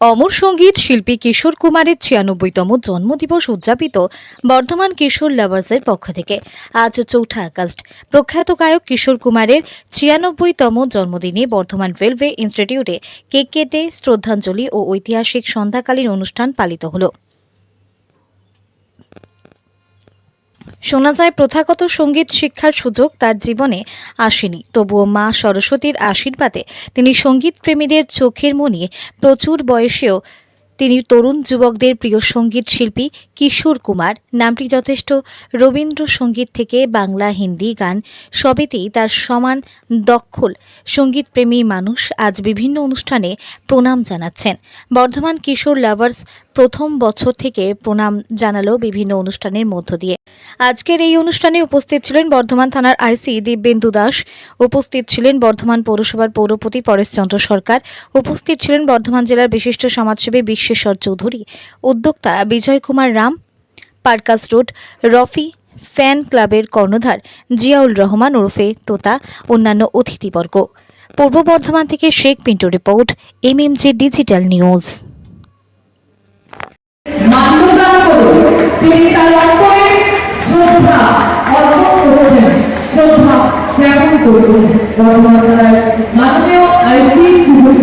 অমর সংগীত শিল্পী কিশোর কুমারের ছিয়ানব্বইতম জন্মদিবস উদযাপিত বর্ধমান কিশোর লাভার্সের পক্ষ থেকে। আজ চৌঠা আগস্ট। প্রখ্যাত গায়ক কিশোর কুমারের ছিয়ানব্বইতম জন্মদিনে বর্ধমান রেলওয়ে ইনস্টিটিউটে কেক কেটে শ্রদ্ধাঞ্জলি ও ঐতিহাসিক সন্ধ্যাকালীন অনুষ্ঠান পালিত হলো। শোনা যায় প্রথাগত সংগীত শিক্ষার সুযোগ তার জীবনে আসেনি। তবুও মা সরস্বতীর আশীর্বাদে তিনি সংগীত প্রেমীদের চোখের মনিয়ে প্রচুর বয়সেও তিনি তরুণ যুবকদের প্রিয় সংগীত শিল্পী কিশোর কুমার, নামটি যথেষ্ট রবীন্দ্রসঙ্গীত থেকে বাংলা, হিন্দি গান সবেতেই তার সমান দক্ষল সঙ্গীতপ্রেমী মানুষ আজ বিভিন্ন অনুষ্ঠানে প্রণাম জানাচ্ছেন। বর্ধমান কিশোর লাভার্স প্রথম বছর থেকে প্রণাম জানালো বিভিন্ন অনুষ্ঠানের মধ্য দিয়ে। আজকের এই অনুষ্ঠানে উপস্থিত ছিলেন বর্ধমান থানার আইসি দিব্যেন্দু দাস, উপস্থিত ছিলেন বর্ধমান পৌরসভার পৌরপতি পরেশচন্দ্র সরকার, উপস্থিত ছিলেন বর্ধমান জেলার বিশিষ্ট সমাজসেবী বিশ্বেশ্বর চৌধুরী, উদ্যোক্তা বিজয় কুমার রাম, পার্কাস রোড, রফি, ফ্যান ক্লাবের কর্ণধার জিয়াউল রহমান ওরফে তোতা, অন্যান্য অতিথিবর্গ। পূর্ব বর্ধমান থেকে Sheikh Pintu report, MMJ digital news. মান্যতা করুন। তিনি তার অর্পণে শ্রদ্ধা অর্পণ করেছেন। শ্রদ্ধা জ্ঞাপন করেছেন। বর্তমানের মাননীয় আইসি সুযোগ্য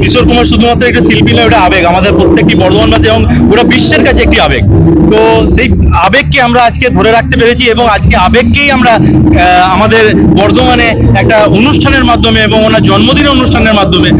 কিশোর কুমার শুধুমাত্র একটা শিল্পী নয়, ওটা আবেগ। আমাদের প্রত্যেকটি বর্ধমানবাসী এবং ওটা বিশ্বের কাছে একটি আবেগ। তো সেই আবেগকে আমরা আজকে ধরে রাখতে পেরেছি এবং আজকে আবেগকেই আমরা আমাদের বর্ধমানে একটা অনুষ্ঠানের মাধ্যমে এবং ওনার জন্মদিনের অনুষ্ঠানের মাধ্যমে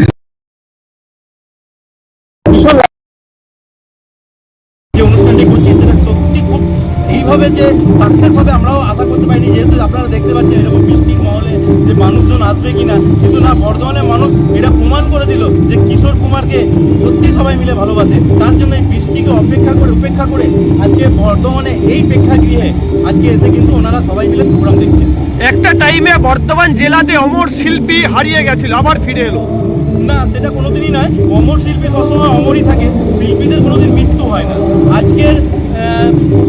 এইভাবে যে সাকসেস হবে আমরাও আশা করতে পারিনি যেহেতু আপনারা দেখতে পাচ্ছেন এরকম বৃষ্টির মহলে যে মানুষজন আসবে কিনা। কিন্তু না বর্ধমানের মানুষ এটা প্রমাণ করে দিল যে কিশোর কুমারকে সত্যি সবাই মিলে ভালোবাসে। তার জন্য এই বৃষ্টিকে অপেক্ষা করে উপেক্ষা করে আজকে বর্ধমানে এই প্রেক্ষাগৃহে আজকে এসে কিন্তু ওনারা সবাই মিলে প্রোগ্রাম দেখছেন একটা টাইমে বর্ধমান জেলাতে অমর শিল্পী হারিয়ে গেছিল আবার ফিরে এলো। না সেটা কোনোদিনই নয়। অমর শিল্পী সবসময় অমরই থাকে। শিল্পীদের কোনোদিন মৃত্যু হয় না। আজকের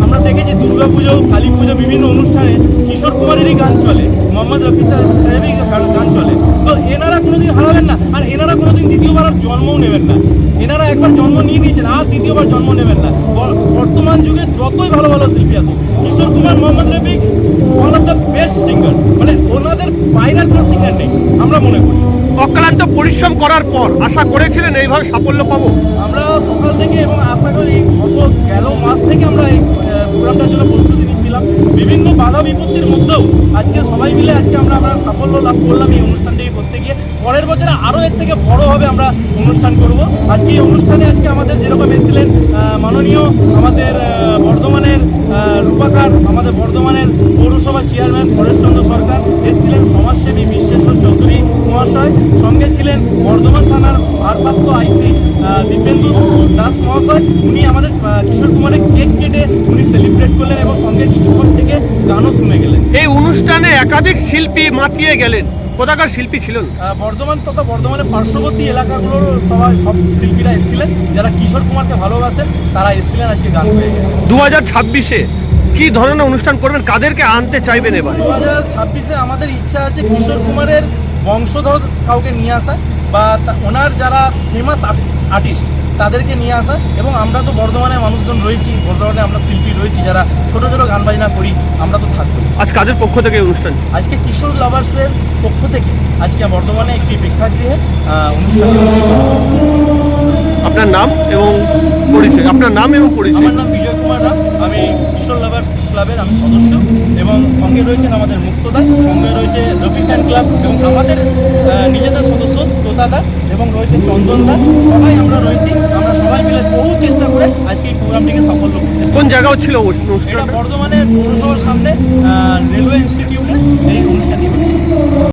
আমরা দেখেছি দুর্গা পুজো কালী পুজো বিভিন্ন অনুষ্ঠানে কিশোর কুমারেরই গান চলে মোহাম্মদ রফি সাহেবেরই গান- চলে। তো এনারা কোনোদিন হারাবেন না আর এনারা কোনোদিন দ্বিতীয়বার আর জন্মও নেবেন না। এনারা একবার জন্ম নিয়ে নিয়েছেন আর দ্বিতীয়বার জন্ম নেবেন না। বর্তমান যুগে যতই ভালো ভালো শিল্পী আছে Kishore Kumar Mohammad Rafi one of the best singer মানে ওনাদের বাইরের কোনো সিঙ্গার নেই আমরা মনে করি। অক্লান্ত পরিশ্রম করার পর আশা করেছিলেন এইভাবে সাফল্য পাবো? আমরা সকাল থেকে এবং আশা করি গত গেল মাস থেকে আমরা এই আহ, প্রোগ্রামটার জন্য প্রস্তুতি নিচ্ছিলাম। বিভিন্ন বাধা বিপত্তির মধ্যেও আজকে সবাই মিলে আজকে আমরা আমরা সাফল্য লাভ করলাম এই অনুষ্ঠানটি করতে গিয়ে। পরের বছরে আরও এর থেকে বড়োভাবে আমরা অনুষ্ঠান করব। আজকে এই অনুষ্ঠানে আজকে আমাদের যেরকম এসেছিলেন মাননীয় আমাদের বর্ধমানের রূপাকার, আমাদের বর্ধমানের পৌরসভা চেয়ারম্যান পরেশচন্দ্র সরকার, এসেছিলেন সমাজসেবী বিশ্বেশ্বর চৌধুরী মহাশয়, সঙ্গে ছিলেন বর্ধমান থানার ভারপ্রাপ্ত আইসি দিব্যেন্দু দাস মহাশয়। উনি আমাদের কিশোর কুমারের কেক কেটে উনি সেলিব্রেট করলেন এবং সঙ্গে কিছুক্ষণ থেকে গানও শুনে গেলেন। এই অনুষ্ঠানে একাধিক শিল্পী মাতিয়ে গেলেন। কোথাকার শিল্পী ছিলেন? বর্ধমান তথা বর্ধমানের পার্শ্ববর্তী এলাকাগুলোর সবাই সব শিল্পীরা এসেছিলেন। যারা কিশোর কুমারকে ভালোবাসেন তারা এসেছিলেন আজকে গান পেয়ে দু হাজার ছাব্বিশে কি ধরনের অনুষ্ঠান করবেন? কাদেরকে আনতে চাইবেন এবার? দু হাজার ছাব্বিশে আমাদের ইচ্ছা আছে কিশোর কুমারের বংশধর কাউকে নিয়ে আসা বা ওনার যারা ফেমাস আর্টিস্ট তাদেরকে নিয়ে আসা এবং আমরা তো বর্ধমানের মানুষজন রয়েছি বর্ধমানে আমরা শিল্পী রয়েছি যারা ছোট ছোট গান বাজনা করি আমরা তো থাকব। আজ কাদের পক্ষ থেকে অনুষ্ঠান? আজকে কিশোর লাভার্সের পক্ষ থেকে আজকে বর্ধমানে একটি প্রেক্ষাগৃহে অনুষ্ঠান আপনার নাম এবং পরিচয় আপনার নাম এবং পরিচয়। আমার নাম বিজয় কুমার রাম আমি কিশোর লাভার্স ক্লাবের আমি সদস্য এবং সঙ্গে রয়েছেন আমাদের মুক্তদা সঙ্গে রয়েছে রবি ফ্যান ক্লাব এবং আমাদের নিজেদের সদস্য তোতাদা এবং রয়েছে চন্দনদা সবাই আমরা রয়েছি আমরা সবাই মিলে বহু চেষ্টা করে আজকে এই প্রোগ্রামটিকে সাফল্য করতে কোন জায়গাও ছিল এটা বর্ধমানের পৌরসভার সামনে রেলওয়ে ইনস্টিটিউটে এই অনুষ্ঠানটি হচ্ছে।